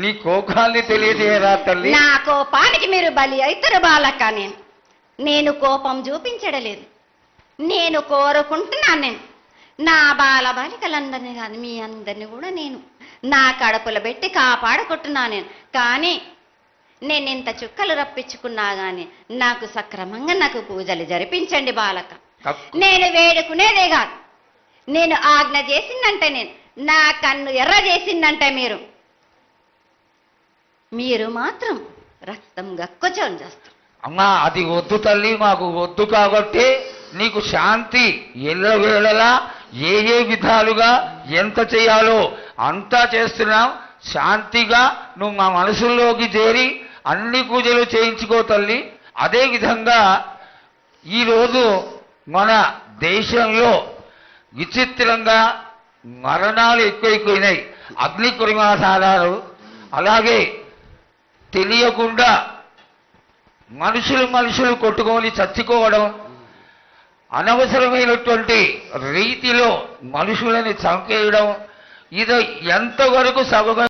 నీ కోపాన్ని తెలియజేయరా తల్లి. నా కోపానికి మీరు బలి అవుతారు బాలక్క నేను. నేను కోపం చూపించడలేదు. నేను కోరుకుంటున్నాను నేను. నా బాల బాలికలందరినీ కాదు మీ అందరిని కూడా నేను. నా కడుపులో పెట్టి కాపాడుకుంటున్నాను నేను. కానీ నేను ఇంత చుక్కలు రప్పించుకున్నా కానీ నాకు సక్రమంగా నాకు పూజలు జరిపించండి బాలక నేను వేడుకునేదే కాదు. నేను ఆజ్ఞ చేసిందంటే నేను. నా కన్ను ఎర్ర చేసిందంటే మీరు. మీరు మాత్రం రక్తం గక్కొచం చేస్తారు. అమ్మా అది వద్దు తల్లి మాకు వద్దు కాబట్టి నీకు శాంతి. ఎల్లవేళలా ఏ ఏ విధాలుగా ఎంత చేయాలో అంతా చేస్తున్నాం. శాంతిగా నువ్వు మా మనసుల్లోకి చేరి అన్ని పూజలు చేయించుకో తల్లి. అదే విధంగా ఈరోజు మన దేశంలో విచిత్రంగా మరణాలు ఎక్కువైపోయినాయి. అగ్ని కురిమాసాలు అలాగే తెలియకుండా మనుషులు మనుషులు కొట్టుకొని చచ్చుకోవడం అనవసరమైనటువంటి రీతిలో మనుషులని చంపేయడం ఇది ఎంతవరకు సగ